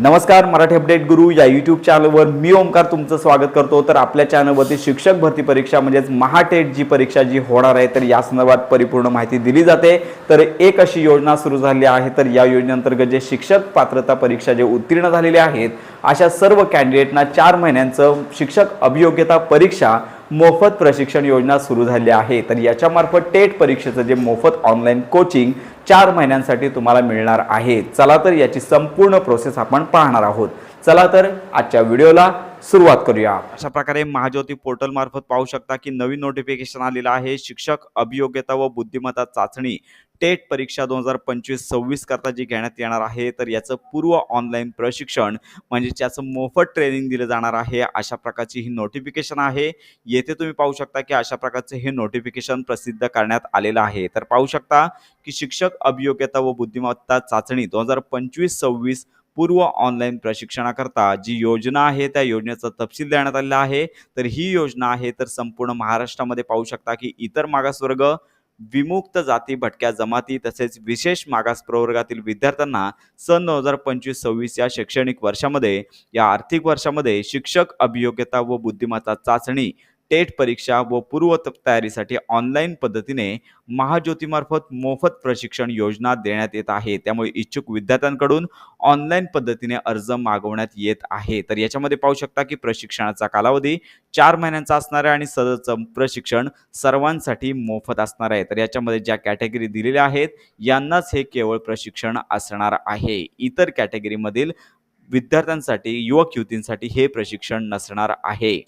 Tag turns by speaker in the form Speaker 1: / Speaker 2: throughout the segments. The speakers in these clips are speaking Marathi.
Speaker 1: नमस्कार मराठी अपडेट गुरु या यूट्यूब चॅनलवर मी ओमकार तुमचं स्वागत करतो. तर आपल्या चॅनलवरती शिक्षक भरती परीक्षा म्हणजेच महाटेट जी परीक्षा जी होणार आहे तर या संदर्भात परिपूर्ण माहिती दिली जाते. तर एक अशी योजना सुरू झाली आहे तर या योजनेअंतर्गत जे शिक्षक पात्रता परीक्षा जे उत्तीर्ण झालेले आहेत अशा सर्व कॅन्डिडेटना चार महिन्यांचं शिक्षक अभियोग्यता परीक्षा मोफत प्रशिक्षण योजना सुरू झाली आहे. तर याच्यामार्फत टेट परीक्षेचं जे मोफत ऑनलाईन कोचिंग चार महिन्यांसाठी तुम्हाला मिळणार आहे. चला तर याची संपूर्ण प्रोसेस आपण पाहणार आहोत. चला तर आजच्या व्हिडिओला सुरुवात करूया. अशा प्रकारे महाज्योती पोर्टल मार्फत पाहू शकता की नवीन नोटिफिकेशन आलेलं आहे. शिक्षक अभियोग्यता व बुद्धिमत्ता चाचणी. टेट परीक्षा दोन हजार पंचवीस सव्वीस करता जी घेण्यात येणार आहे तर याचं पूर्व ऑनलाईन प्रशिक्षण म्हणजे त्याचं मोफत ट्रेनिंग दिलं जाणार आहे अशा प्रकारची ही नोटिफिकेशन आहे. येथे तुम्ही पाहू शकता की अशा प्रकारचे हे नोटिफिकेशन प्रसिद्ध करण्यात आलेलं आहे. तर पाहू शकता की शिक्षक अभियोग्यता व बुद्धिमत्ता चाचणी दोन हजार पंचवीस सव्वीस पूर्व ऑनलाईन प्रशिक्षणाकरता जी योजना आहे त्या योजनेचा तपशील देण्यात आलेला आहे. तर ही योजना आहे तर संपूर्ण महाराष्ट्रामध्ये पाहू शकता की इतर मागासवर्ग विमुक्त जाती भटक्या जमाती तसेच विशेष मागास प्रवर्गातील विद्यार्थ्यांना सन दोन हजार पंचवीस सव्वीस या शैक्षणिक वर्षामध्ये या आर्थिक वर्षामध्ये शिक्षक अभियोग्यता व बुद्धिमत्ता चाचणी टेट परीक्षा व पूर्व तयारीसाठी ऑनलाईन पद्धतीने महाज्योतीमार्फत मोफत प्रशिक्षण योजना देण्यात येत आहे. त्यामुळे इच्छुक विद्यार्थ्यांकडून ऑनलाईन पद्धतीने अर्ज मागवण्यात येत आहे. तर याच्यामध्ये पाहू शकता की प्रशिक्षणाचा कालावधी चार महिन्यांचा असणार आहे आणि सदरचं प्रशिक्षण सर्वांसाठी मोफत असणार आहे. तर याच्यामध्ये ज्या कॅटेगरी दिलेल्या आहेत यांनाच हे केवळ प्रशिक्षण असणार आहे. इतर कॅटेगरीमधील विद्यार्थ्यांसाठी युवक युवतींसाठी हे प्रशिक्षण नसणार आहे.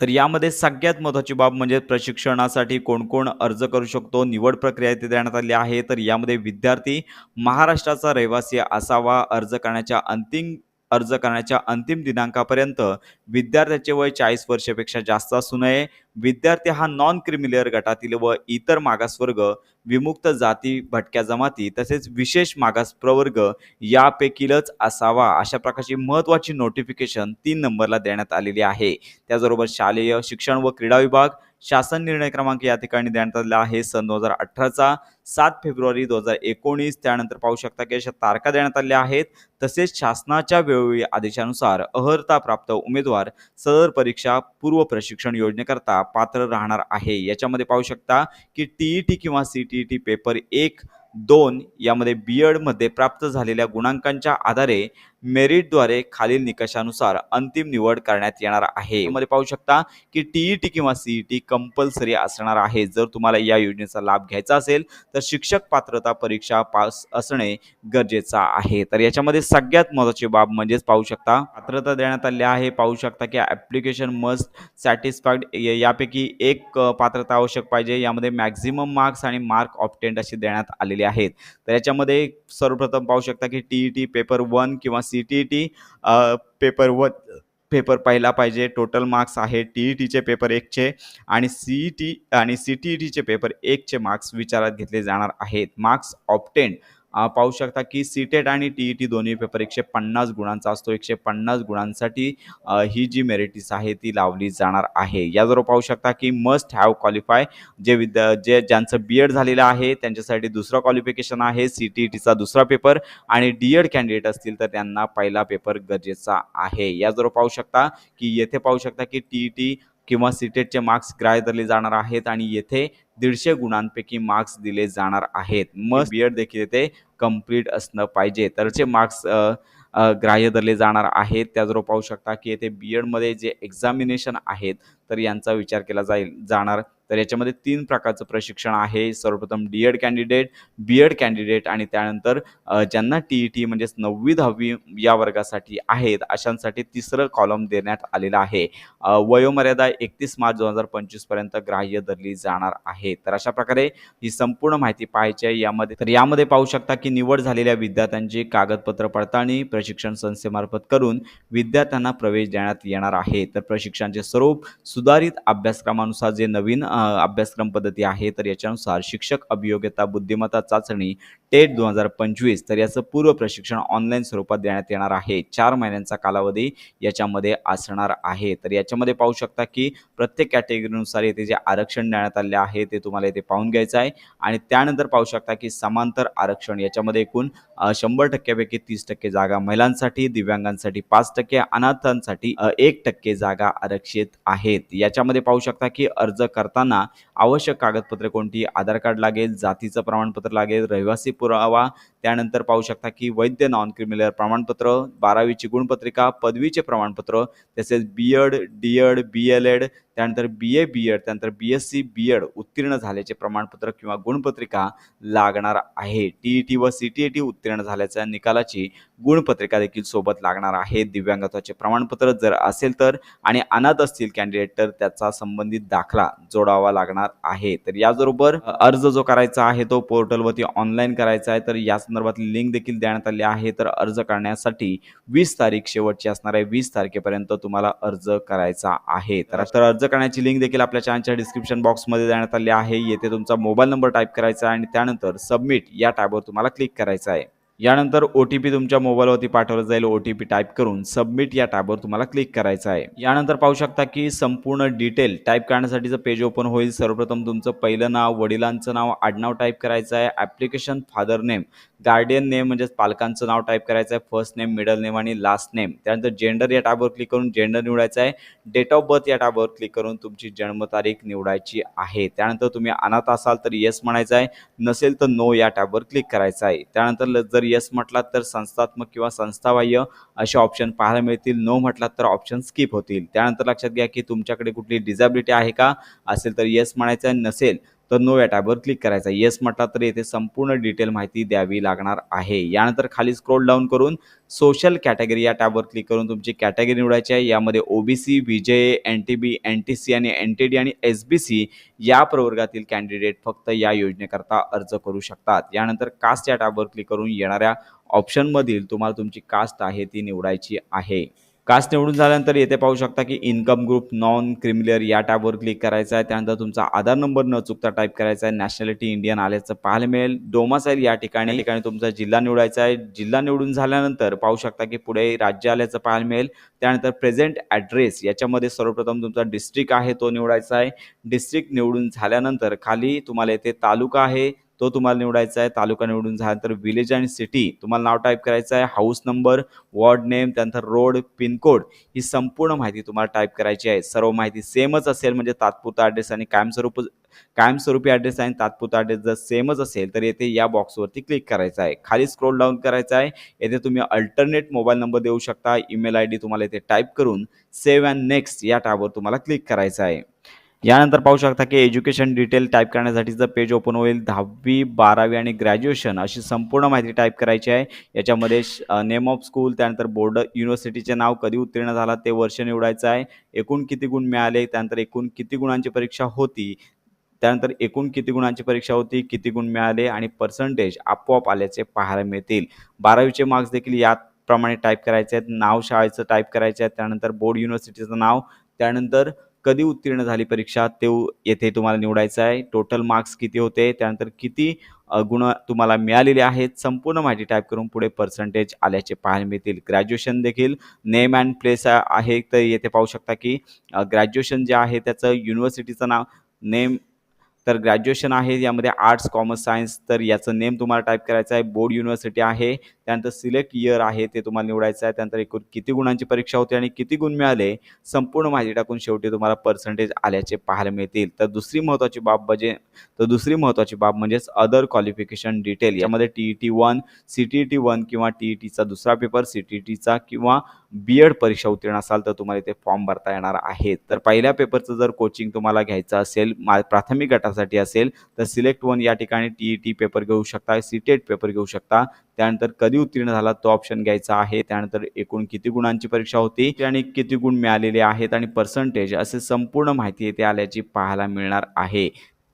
Speaker 1: तर यामध्ये सगळ्यात महत्त्वाची बाब म्हणजे प्रशिक्षणासाठी कोण कोण अर्ज करू शकतो निवड प्रक्रिया इथे देण्यात आली आहे. तर यामध्ये विद्यार्थी महाराष्ट्राचा रहिवासी असावा अर्ज करण्याच्या अंतिम अर्ज करण्याच्या अंतिम दिनांकापर्यंत विद्यार्थ्याचे वय चाळीस वर्षापेक्षा जास्त असू नये. विद्यार्थी हा नॉन क्रिमिलियर गटातील व इतर मागासवर्ग विमुक्त जाती भटक्या जमाती तसेच विशेष मागास प्रवर्ग यापैकीलच असावा अशा प्रकारची महत्त्वाची नोटिफिकेशन तीन नंबरला देण्यात आलेली आहे. त्याचबरोबर शालेय शिक्षण व क्रीडा विभाग शासन निर्णय क्रमांक या ठिकाणी देण्यात आलेला आहे. सन दोन हजार अठराचा सात फेब्रुवारी दोन हजार एकोणीस त्यानंतर पाहू शकता की अशा तारखा देण्यात आल्या आहेत. तसेच शासनाच्या वेळोवेळी आदेशानुसार अहर्ता प्राप्त उमेदवार सदर परीक्षा पूर्व प्रशिक्षण योजनेकरता पात्र राहणार आहे. याच्यामध्ये पाहू शकता की टी ई टी किंवा C T E T paper एक दोन यामध्ये बी एडमध्ये प्राप्त झालेल्या गुणांकांच्या आधारे मेरिटद्वारे खालील निकषानुसार अंतिम निवड करण्यात येणार आहे. यामध्ये पाहू शकता की टी ई टी किंवा सी ई टी कंपल्सरी असणार आहे. जर तुम्हाला या योजनेचा लाभ घ्यायचा असेल तर शिक्षक पात्रता परीक्षा पास असणे गरजेचं आहे. तर याच्यामध्ये सगळ्यात महत्त्वाची बाब म्हणजेच पाहू शकता पात्रता देण्यात आली आहे. पाहू शकता की ॲप्लिकेशन मस्ट सॅटिस्फाईड यापैकी एक पात्रता आवश्यक पाहिजे. यामध्ये मॅक्झिमम मार्क्स आणि मार्क ऑप्टेंट असे देण्यात आलेले आहेत. तर याच्यामध्ये सर्वप्रथम पाहू शकता की T E T paper one किंवा C T E T paper व पेपर पाहिला पाहिजे. टोटल मार्क्स आहे टी ई टीचे पेपर एकचे आणि सी टी आणि सी टी ई टीचे पेपर एकचे मार्क्स विचारात घेतले जाणार आहेत. मार्क्स ऑप्टेंड पाहू शकता की सीटेट आणि टी ई टी दोन्ही पेपर एकशे पन्नास गुणांचा असतो. एकशे पन्नास गुणांसाठी ही जी मेरिटिस आहे ती लावली जाणार आहे. याजवळ पाहू शकता की मस्ट हॅव क्वालिफाय जे विद्या जे ज्यांचं बी एड झालेलं आहे त्यांच्यासाठी दुसरं क्वालिफिकेशन आहे सी टी ई टीचा दुसरा पेपर आणि डी एड कॅन्डिडेट असतील तर त्यांना पहिला पेपर गरजेचा आहे. याजवळ पाहू शकता की येथे पाहू शकता की टी ई टी किंवा सी टेटचे मार्क्स ग्राह्य धरले जाणार आहेत आणि येथे दीडशे गुणांपैकी मार्क्स दिले जाणार आहेत. मग बी एड देखील येथे कंप्लीट असणं पाहिजे. तरचे मार्क्स ग्राह्य धरले जाणार आहेत. त्याचबरोबर पाहू शकता की येथे बी एडमध्ये जे एक्झामिनेशन आहेत तर यांचा विचार केला जाईल जाणार तर याच्यामध्ये तीन प्रकारचं प्रशिक्षण आहे. सर्वप्रथम D Ed candidate B Ed candidate आणि त्यानंतर ज्यांना टी ई टी म्हणजेच नववी दहावी या वर्गासाठी आहेत अशांसाठी तिसरं कॉलम देण्यात आलेलं आहे. वयोमर्यादा एकतीस मार्च दोन हजार पंचवीसपर्यंत ग्राह्य धरली जाणार आहे. तर अशा प्रकारे ही संपूर्ण माहिती पाहायची आहे. यामध्ये तर यामध्ये पाहू शकता की निवड झालेल्या विद्यार्थ्यांची कागदपत्र पडताळणी प्रशिक्षण संस्थेमार्फत करून विद्यार्थ्यांना प्रवेश देण्यात येणार आहे. तर प्रशिक्षणाचे स्वरूप सुधारित अभ्यासक्रमानुसार जे नवीन अभ्यासक्रम पद्धती आहे तर याच्यानुसार शिक्षक अभियोग्यता बुद्धिमत्ता चाचणी टेट दोन हजार पंचवीस तर याचं पूर्व प्रशिक्षण ऑनलाईन स्वरूपात देण्यात येणार आहे. चार महिन्यांचा कालावधी याच्यामध्ये असणार आहे. तर याच्यामध्ये पाहू शकता की प्रत्येक कॅटेगरीनुसार येथे जे आरक्षण देण्यात आले आहे ते तुम्हाला इथे पाहून घ्यायचं आहे. आणि त्यानंतर पाहू शकता की समांतर आरक्षण याच्यामध्ये एकूण शंभर टक्क्यापैकी तीस टक्के जागा महिलांसाठी दिव्यांगांसाठी पाच टक्के अनाथांसाठी एक टक्के जागा आरक्षित आहेत. याच्यामध्ये पाहू शकता की अर्ज करताना आवश्यक कागदपत्रे कोणती? आधार कार्ड लागेल जातीचं प्रमाणपत्र लागेल रहिवासी पुरावा त्यानंतर पाहू शकता की वैद्य नॉन क्रिमिनल प्रमाणपत्र बारावीची गुणपत्रिका पदवीचे प्रमाणपत्र तसेच B Ed D Ed B L Ed त्यानंतर बी ए बी एड त्यानंतर B S C B Ed उत्तीर्ण झाल्याचे प्रमाणपत्र किंवा गुणपत्रिका लागणार आहे. टी ई टी व सी टी ई टी उत्तीर्ण झाल्याच्या निकालाची गुणपत्रिका देखील सोबत लागणार आहे. दिव्यांगत्वाचे प्रमाणपत्र जर असेल तर आणि अनाथ असतील कॅन्डिडेट तर त्याचा संबंधित दाखला जोडावा लागणार आहे. तर याचबरोबर अर्ज जो करायचा आहे तो पोर्टलवरती ऑनलाईन करायचा आहे. तर या संदर्भातली लिंक देखील देण्यात आली आहे. तर अर्ज करण्यासाठी वीस तारीख शेवटची असणार आहे. वीस तारखेपर्यंत तुम्हाला अर्ज करायचा आहे. तर तर अर्ज करण्याची लिंक देखील आपल्या चॅनलच्या डिस्क्रिप्शन बॉक्समध्ये देण्यात आली आहे. येथे तुमचा मोबाईल नंबर टाईप करायचा आहे आणि त्यानंतर सबमिट या टॅबवर तुम्हाला क्लिक करायचं आहे. यानंतर ओ टी पी तुमच्या मोबाईलवरती पाठवला जाईल. ओ टी पी टाईप करून सबमिट या टॅबवर तुम्हाला क्लिक करायचं आहे. यानंतर पाहू शकता की संपूर्ण डिटेल टाईप करण्यासाठीचं पेज ओपन होईल. सर्वप्रथम तुमचं पहिलं नाव वडिलांचं नाव आडनाव टाईप करायचं आहे. Application father name guardian name म्हणजेच पालकांचं नाव टाईप करायचं आहे फर्स्ट नेम मिडल नेम आणि लास्ट नेम त्यानंतर जेंडर या टॅबवर क्लिक करून जेंडर निवडायचं आहे. डेट ऑफ बर्थ या टॅबवर क्लिक करून तुमची जन्मतारीख निवडायची आहे. त्यानंतर तुम्ही अनाथ असाल तर येस म्हणायचं आहे. नसेल तर नो या टॅबवर क्लिक करायचं आहे. त्यानंतर ल- जर येस म्हटलात तर संस्थात्मक किंवा संस्थाबाह्य असे ऑप्शन पाहायला मिळतील. नो म्हटलात तर ऑप्शन स्किप होतील. त्यानंतर लक्षात घ्या की तुमच्याकडे कुठली डिझॅबिलिटी आहे का? असेल तर येस म्हणायचं आहे. नसेल तर नो या टॅबवर क्लिक करायचा. येस म्हटला तर येथे संपूर्ण डिटेल माहिती द्यावी लागणार आहे. यानंतर खाली स्क्रोल डाऊन करून सोशल कॅटेगरी या टॅबवर क्लिक करून तुमची कॅटेगरी निवडायची आहे. यामध्ये OBC V J N T B N T C आणि एन टी डी आणि एस बी सी या प्रवर्गातील कॅन्डिडेट फक्त या योजनेकरता अर्ज करू शकतात. यानंतर कास्ट या टॅबवर क्लिक करून येणाऱ्या ऑप्शनमधील तुम्हाला तुमची कास्ट आहे ती निवडायची आहे. कास्ट निवडून झाल्यानंतर येथे पाहू शकता की इन्कम ग्रुप नॉन क्रिमिलियर या टॅबवर क्लिक करायचा आहे. त्यानंतर तुमचा आधार नंबर न चुकता टाईप करायचा आहे. नॅशनॅलिटी इंडियन आल्याचं पाहायला मिळेल. डोमासाईल या ठिकाणी या ठिकाणी तुमचा जिल्हा निवडायचा आहे. जिल्हा निवडून झाल्यानंतर पाहू शकता की पुढे राज्य आल्याचं पाहायला मिळेल. त्यानंतर प्रेझेंट ॲड्रेस याच्यामध्ये सर्वप्रथम तुमचा डिस्ट्रिक्ट आहे तो निवडायचा आहे. डिस्ट्रिक्ट निवडून झाल्यानंतर खाली तुम्हाला येथे तालुका आहे. तो तुम्हाला निवडायचा आहे तालुका निवडून झाल्यानंतर विलेज आणि सिटी तुम्हाला नाव टाईप करायचं आहे हाऊस नंबर वॉर्ड नेम त्यानंतर रोड पिनकोड ही संपूर्ण माहिती तुम्हाला टाईप करायची आहे. सर्व माहिती सेमच असेल म्हणजे तात्पुरता ॲड्रेस आणि कायमस्वरूप कायमस्वरूपी ॲड्रेस आणि तात्पुरता ॲड्रेस जर सेमच असेल तर येथे या बॉक्सवरती क्लिक करायचं आहे. खाली स्क्रोल डाऊन करायचं आहे. येथे तुम्ही अल्टरनेट मोबाईल नंबर देऊ शकता. ईमेल आय डी तुम्हाला येथे टाईप करून सेव्ह अँड नेक्स्ट या टॅबवर तुम्हाला क्लिक करायचं आहे. यानंतर पाहू शकता की एज्युकेशन डिटेल टाईप करण्यासाठीचं पेज ओपन होईल. दहावी बारावी आणि ग्रॅज्युएशन अशी संपूर्ण माहिती टाईप करायची आहे. याच्यामध्ये नेम ऑफ स्कूल त्यानंतर बोर्ड युनिव्हर्सिटीचे नाव कधी उत्तीर्ण झाला ते वर्ष निवडायचं आहे. एकूण किती गुण मिळाले त्यानंतर एकूण किती गुणांची परीक्षा होती त्यानंतर एकूण किती गुणांची परीक्षा होती किती गुण मिळाले आणि पर्सेंटेज आपोआप आल्याचे पाहायला मिळतील. बारावीचे मार्क्स देखील याप्रमाणे टाईप करायचे आहेत. नाव शाळेचं टाईप करायचे आहेत. त्यानंतर बोर्ड युनिव्हर्सिटीचं नाव त्यानंतर कधी उत्तीर्ण झाली परीक्षा ते येथे तुम्हाला निवडायचं आहे. टोटल मार्क्स किती होते? त्यानंतर किती गुण तुम्हाला मिळालेले आहेत? संपूर्ण माहिती टाईप करून पुढे पर्सेंटेज आल्याचे पाहायला मिळतील. ग्रॅज्युएशन देखील नेम अँड प्लेस आहे. तर येथे पाहू शकता की ग्रॅज्युएशन जे आहे त्याचं युनिव्हर्सिटीचं नाव नेम तर ग्रॅज्युएशन आहे यामध्ये आर्ट्स कॉमर्स सायन्स तर याचं नेम तुम्हाला टाईप करायचं आहे. बोर्ड युनिव्हर्सिटी आहे. त्यानंतर सिलेक्ट इयर आहे ते तुम्हाला निवडायचं आहे. त्यानंतर एकूण किती गुणांची परीक्षा होती आणि किती गुण मिळाले संपूर्ण माहिती टाकून शेवटी तुम्हाला पर्सेंटेज आल्याचे पाहायला मिळतील. तर दुसरी महत्त्वाची बाब म्हणजे तर दुसरी महत्त्वाची बाब म्हणजेच अदर क्वालिफिकेशन डिटेल यामध्ये T E T one C T E T one किंवा टी ई टीचा दुसरा पेपर सी टी टीचा किंवा बी एड परीक्षा उत्तीर्ण असाल तर तुम्हाला इथे फॉर्म भरता येणार आहे. तर पहिल्या पेपरचं जर कोचिंग तुम्हाला घ्यायचं असेल मा प्राथमिक गटासाठी असेल तर सिलेक्ट वन या ठिकाणी टी ई टी पेपर घेऊ शकता सीटेट पेपर घेऊ शकता. त्यानंतर कधी उत्तीर्ण झाला तो ऑप्शन घ्यायचा आहे. त्यानंतर एकूण किती गुणांची परीक्षा होती आणि किती गुण मिळालेले आहेत आणि पर्सेंटेज असे संपूर्ण माहिती येथे आल्याची पाहायला मिळणार आहे.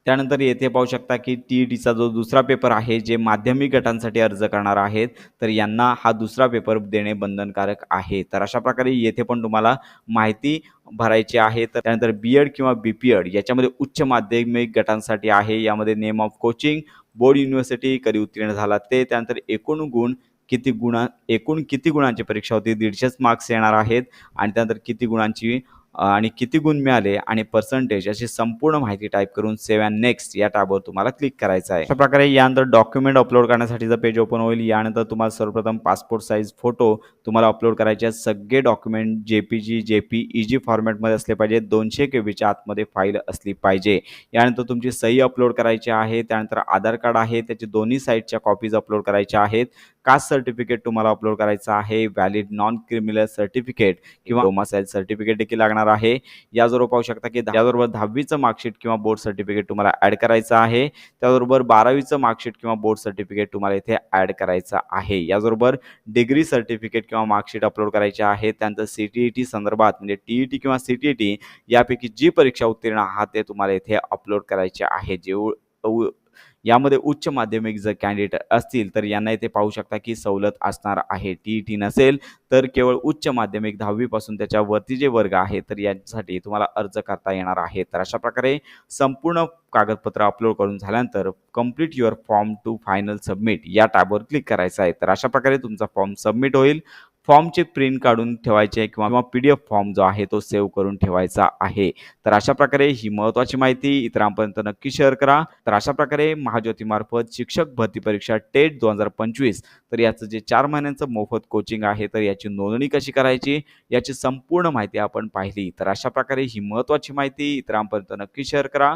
Speaker 1: त्यानंतर येथे पाहू शकता की टी ई टीचा जो दुसरा पेपर आहे जे माध्यमिक गटांसाठी अर्ज करणार आहेत तर यांना हा दुसरा पेपर देणे बंधनकारक आहे. तर अशा प्रकारे येथे पण तुम्हाला माहिती भरायची आहे. तर त्यानंतर बी एड किंवा बी पी एड याच्यामध्ये उच्च माध्यमिक गटांसाठी आहे. यामध्ये name of coaching board university कधी उत्तीर्ण झाला ते त्यानंतर एकूण गुण किती गुणा एकूण किती गुणांची परीक्षा होती दीडशेच मार्क्स येणार आहेत आणि त्यानंतर किती गुणांची आणि किती गुण मिळाले आणि पर्सेंटेज अशी संपूर्ण माहिती टाईप करून सेव्ह अँड नेक्स्ट या टॅबवर तुम्हाला क्लिक करायचं आहे. अशा प्रकारे यानंतर डॉक्युमेंट अपलोड करण्यासाठीचं पेज ओपन होईल यानंतर तुम्हाला सर्वप्रथम पासपोर्ट साईज फोटो तुम्हाला अपलोड करायचे आहेत. सगळे document J P G J P E जी फॉर्मॅटमध्ये असले पाहिजे. दोनशे के बीच्या आतमध्ये फाईल असली पाहिजे. यानंतर तुमची सही अपलोड करायची आहे. त्यानंतर आधार कार्ड आहे. त्याची दोन्ही साईडच्या कॉपीज अपलोड करायच्या आहेत. कास्ट सर्टिफिकेट तुम्हाला अपलोड करायचं आहे? व्हॅलिड नॉन क्रिमिनल सर्टिफिकेट किंवा डोमासाईल सर्टिफिकेट देखील लागणार आहे. याचबरोबर पाहू शकता की याचबरोबर दहावीचं मार्कशीट किंवा बोर्ड सर्टिफिकेट तुम्हाला ॲड करायचं आहे. त्याचबरोबर बारावीचं मार्कशीट किंवा बोर्ड सर्टिफिकेट तुम्हाला इथे ॲड करायचं आहे. याचबरोबर डिग्री सर्टिफिकेट किंवा मार्कशीट अपलोड करायचे आहे. त्यानंतर सी टी ई टी संदर्भात म्हणजे टी ई टी किंवा सी टी ई टी यापैकी जी परीक्षा उत्तीर्ण आहात ते तुम्हाला इथे अपलोड करायचे आहे. जे यामध्ये उच्च माध्यमिक जर कॅन्डिडेट असतील तर यांना इथे पाहू शकता की सवलत असणार आहे. टी ई टी नसेल तर केवळ उच्च माध्यमिक दहावीपासून त्याच्यावरती जे वर्ग आहे तर यांसाठी तुम्हाला अर्ज करता येणार आहे. तर अशा प्रकारे संपूर्ण कागदपत्र अपलोड करून झाल्यानंतर complete your form to final submit या टॅबवर क्लिक करायचं आहे. तर अशा प्रकारे तुमचा फॉर्म सबमिट होईल. फॉर्मचे प्रिंट काढून ठेवायचे किंवा पी डी एफ फॉर्म जो आहे तो सेव्ह करून ठेवायचा आहे. तर अशा प्रकारे ही महत्त्वाची माहिती इतरांपर्यंत नक्की शेअर करा. तर अशा प्रकारे महाज्योतीमार्फत शिक्षक भरती परीक्षा टेट दोन हजार पंचवीस तर याचं जे चार महिन्यांचं मोफत कोचिंग आहे तर याची नोंदणी कशी करायची याची संपूर्ण माहिती आपण पाहिली. तर अशा प्रकारे ही महत्त्वाची माहिती इतरांपर्यंत नक्की शेअर करा.